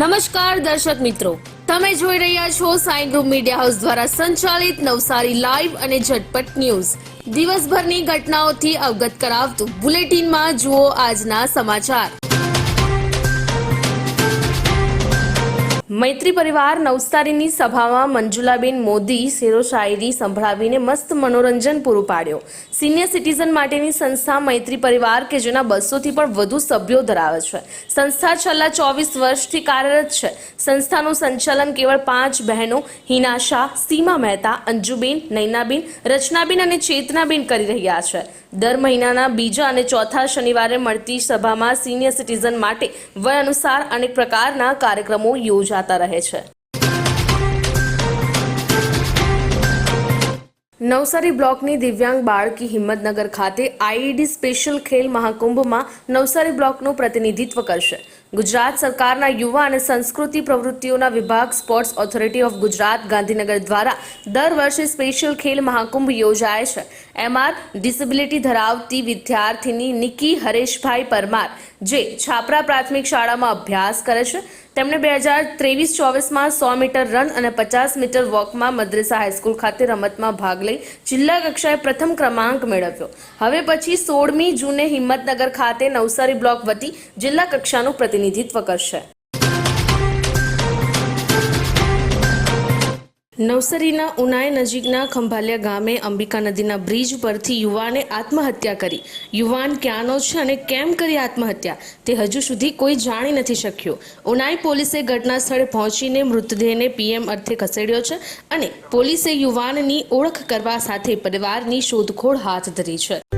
નમસ્કાર દર્શક મિત્રો. તમે જોઈ રહ્યા છો સાઈ ગ્રુપ મીડિયા હાઉસ દ્વારા સંચાલિત નવસારી લાઈવ અને ઝટપટ ન્યૂઝ. દિવસભરની ઘટનાઓથી અવગત કરાવતું બુલેટિનમાં જુઓ આજના સમાચાર. મૈત્રી પરિવાર નવસારીની સભામાં મંજુલાબેન મોદી શેરો શાયરી સંભળાવીને મસ્ત મનોરંજન પૂરું પાડ્યો. સિનિયર સિટીઝન માટેની સંસ્થા મૈત્રી પરિવાર કે જેના બસોથી પણ વધુ સભ્યો ધરાવે છે. સંસ્થા છેલ્લા ચોવીસ વર્ષથી કાર્યરત છે. સંસ્થાનું સંચાલન કેવળ પાંચ બહેનો, હિના શાહ, સીમા મહેતા, અંજુબેન, નૈનાબેન, રચનાબેન અને ચેતનાબેન કરી રહ્યા છે. દર મહિનાના બીજા અને ચોથા શનિવારે મળતી સભામાં સિનિયર સિટીઝન માટે વય અનુસાર અનેક પ્રકારના કાર્યક્રમો યોજાતા રહે છે. નવસારી બ્લોકની દિવ્યાંગ બાળકી હિંમતનગર ખાતે આઈઈડી સ્પેશિયલ ખેલ મહાકુંભમાં નવસારી બ્લોકનું પ્રતિનિધિત્વ કરશે. ગુજરાત સરકારના યુવા અને સંસ્કૃતિ પ્રવૃત્તિઓના વિભાગ sports authority of Gujarat Gandhinagar દ્વારા દર વર્ષે સ્પેશિયલ ખેલ મહાકુંભ યોજાય છે. એમાં ડિસેબિલિટી ધરાવતી વિદ્યાર્થીની નિકી હરેશભાઈ પરમાર, જે છાપરા પ્રાથમિક શાળામાં અભ્યાસ કરે છે તેમણે બે હજાર ત્રેવીસ ચોવીસમાં સો મીટર રન અને પચાસ મીટર વોકમાં મદ્રેસા હાઈસ્કૂલ ખાતે રમતમાં ભાગ લઈ જિલ્લા કક્ષાએ પ્રથમ ક્રમાંક મેળવ્યો. હવે પછી સોળમી જૂને હિંમતનગર ખાતે નવસારી બ્લોક વતી જિલ્લા કક્ષાનું પ્રતિનિધિત્વ કરશે. નવસારીના ઉનાઈ નજીકના ખંભાલિયા ગામે અંબિકા નદીના બ્રિજ પરથી યુવાને આત્મહત્યા કરી. યુવાન ક્યાંનો છે અને કેમ કરી આત્મહત્યા? તે હજુ સુધી કોઈ જાણી નથી શક્યું. ઉનાઈ પોલીસે ઘટના સ્થળે પહોંચીને મૃતદેહને પીએમ અર્થે ખસેડ્યો છે અને પોલીસે યુવાનની ઓળખ કરવા સાથે પરિવારની શોધખોળ હાથ ધરી છે.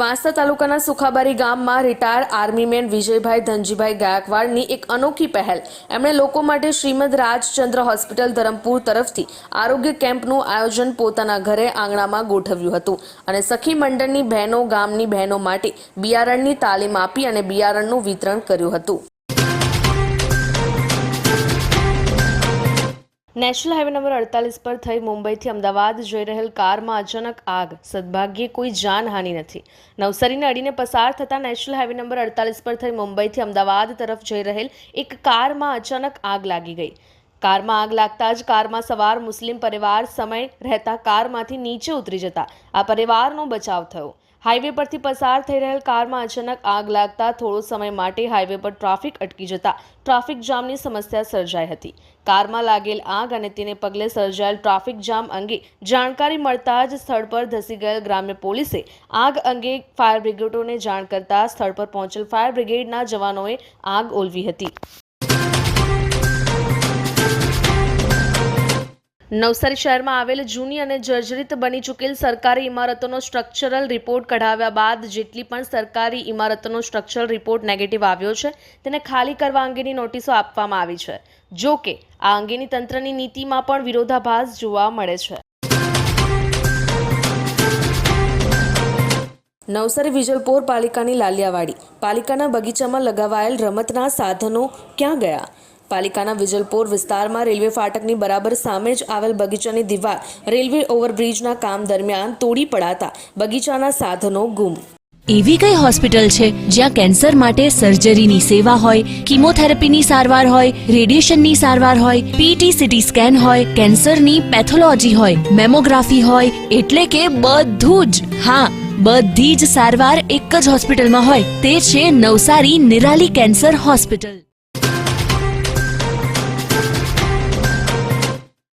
Vansda તાલુકાના સુખાબારી ગામમાં રિટાયર આર્મીમેન વિજયભાઈ ધનજીભાઈ ગાયકવાડની એક અનોખી પહેલ. એમણે લોકો માટે શ્રીમદ રાજચંદ્ર હોસ્પિટલ ધરમપુર તરફથી આરોગ્ય કેમ્પનું આયોજન પોતાના ઘરે આંગણામાં ગોઠવ્યું હતું અને સખી મંડળની બહેનો ગામની બહેનો માટે બિયારણની તાલીમ આપી અને બિયારણનું વિતરણ કર્યું હતું. નેશનલ હાઈવે નંબર અડતાલીસ પર થઈ મુંબઈથી અમદાવાદ જઈ રહેલ કારમાં અચાનક આગ. સદભાગ્યે કોઈ જાનહાનિ નથી. નવસારીને અડીને પસાર થતા નેશનલ હાઈવે નંબર અડતાલીસ પર થઈ મુંબઈથી અમદાવાદ તરફ જઈ રહેલ એક કારમાં અચાનક આગ લાગી ગઈ. કારમાં આગ લાગતા જ કારમાં સવાર મુસ્લિમ પરિવાર સમય રહેતા કારમાંથી નીચે ઉતરી જતા. આ પરિવારનો બચાવ થયો. હાઈવે પરથી પસાર થઈ રહેલ કારમાં અચાનક આગ લાગતા થોડો સમય માટે હાઈવે પર ટ્રાફિક અટકી જતા ટ્રાફિક જામની સમસ્યા સર્જાઈ હતી. કારમાં લાગેલ આગ અને તેને પગલે સર્જાયેલ ટ્રાફિક જામ અંગે જાણકારી મળતા જ સ્થળ પર ધસી ગયેલ ગ્રામ્ય પોલીસે આગ અંગે ફાયર બ્રિગેડોને જાણ કરતા સ્થળ પર પહોંચેલ ફાયર બ્રિગેડના જવાનોએ આગ ઓલવી હતી. નવસારી શહેરમાં આવેલ જૂની અને જર્જરિત બની ચૂકેલ સરકારી ઇમારતોનો સ્ટ્રક્ચરલ રિપોર્ટ કઢાવ્યા બાદ જેટલી પણ સરકારી ઇમારતોનો સ્ટ્રક્ચરલ રિપોર્ટ નેગેટિવ આવ્યો છે, તેને ખાલી કરવા અંગેની નોટિસો આપવામાં આવી છે. જો કે, આ અંગેની તંત્રની નીતિમાં પણ વિરોધાભાસ જોવા મળે છે. નવસારી વિજલપોર પાલિકાની લાલિયાવાડી. પાલિકાના બગીચામાં લગાવાયેલ રમતના સાધનો ક્યાં ગયા? પાલિકાના વિજલપોર વિસ્તારમાં રેલવે ફાટકની બરાબર સામે જ આવેલ બગીચાની દીવાલ રેલવે ઓવરબ્રિજના કામ દરમિયાન તોડી પડાતા બગીચાના સાધનો ગુમ. એવી કઈ હોસ્પિટલ છે જ્યાં કેન્સર માટે સર્જરીની સેવા હોય, કિમોથેરાપીની સારવાર હોય, રેડિયેશનની સારવાર હોય પીટી સીટી સ્કેન હોય, કેન્સરની પેથોલોજી હોય, મેમોગ્રાફી હોય, એટલે કે બધું જ. હા, બધી જ સારવાર એક જ હોસ્પિટલમાં હોય, તે છે નવસારી નિરાલી કેન્સર હોસ્પિટલ.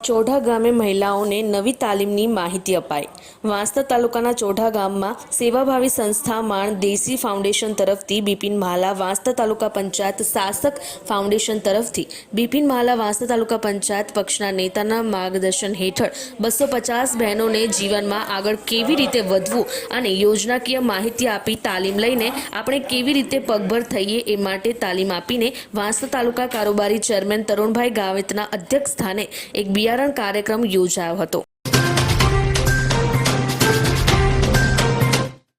ચોઢા ગામે મહિલાઓને નવી તાલીમની માહિતી અપાઈ. વાંસદા તાલુકાના ચોઢા ગામમાં સેવાભાવી સંસ્થા માણ દેશી ફાઉન્ડેશન તરફથી બિપિન મહાલા વાંસદા તાલુકા પંચાયત શાસક ફાઉન્ડેશન તરફથી બિપિન મહાલા વાંસદા તાલુકા પંચાયત પક્ષના નેતાના માર્ગદર્શન હેઠળ બસો પચાસ બહેનોને જીવનમાં આગળ કેવી રીતે વધવું અને યોજનાકીય માહિતી આપી તાલીમ લઈને આપણે કેવી રીતે પગભર થઈએ એ માટે તાલીમ આપીને વાંસદા તાલુકા કારોબારી ચેરમેન તરુણભાઈ ગાવિતના અધ્યક્ષ સ્થાને એક બિયારણ બિયારણ કાર્યક્રમ યોજાયો હતો.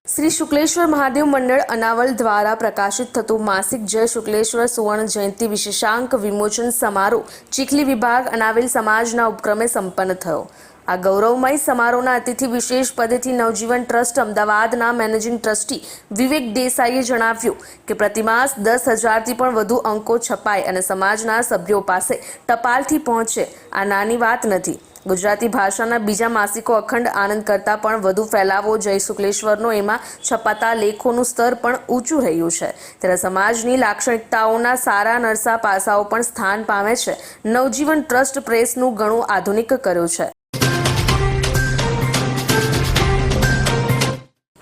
શ્રી શુક્લેશ્વર મહાદેવ મંડળ અનાવલ દ્વારા પ્રકાશિત થતું માસિક જય શુક્લેશ્વર સુવર્ણ જયંતિ વિશેષાંક વિમોચન સમારોહ ચીખલી વિભાગ અનાવેલ સમાજના ઉપક્રમે સંપન્ન થયો. આ ગૌરવમય સમારોહના અતિથિ વિશેષ પદેથી નવજીવન ટ્રસ્ટ અમદાવાદના મેનેજિંગ ટ્રસ્ટી વિવેક દેસાઈએ જણાવ્યું કે પ્રતિમાસ દસ હજારથી પણ વધુ અંકો છપાય અને સમાજના સભ્યો પાસે ટપાલથી પહોંચે. આ નાની વાત નથી. ગુજરાતી ભાષાના બીજા માસિકો અખંડ આનંદ કરતાં પણ વધુ ફેલાવો જય શુક્લેશ્વરનો એમાં છપાતા લેખોનું સ્તર પણ ઊંચું રહ્યું છે. ત્યારે સમાજની લાક્ષણિકતાઓના સારા નરસા પાસાઓ પણ સ્થાન પામે છે. નવજીવન ટ્રસ્ટ પ્રેસનું ઘણું આધુનિક કર્યું છે.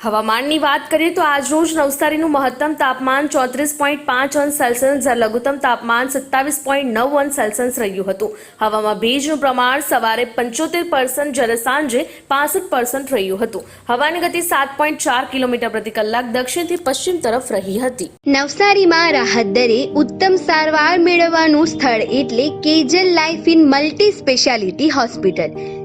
હવામાનની વાત કરીએ તો આજરોજ નવસારીનું મહત્તમ તાપમાન ચોત્રીસ પોઈન્ટ પાંચ અંશ સેલ્સિયસ જ્યારે લઘુત્તમ તાપમાન સત્તાવીસ પોઈન્ટ નવ અંશ સેલ્સિયસ રહ્યું હતું. હવામાં ભેજનું પ્રમાણ સવારે પંચોતેર પર્સન્ટ જ્યારે સાંજે પાસઠ પર્સન્ટ રહ્યું હતું. હવાની ગતિ સાત પોઈન્ટ ચાર કિલોમીટર પ્રતિ કલાક દક્ષિણથી પશ્ચિમ તરફ રહી હતી. નવસારીમાં રાહત દરે ઉત્તમ સારવાર મેળવવાનું સ્થળ એટલે Kejal life in multi speciality hospital.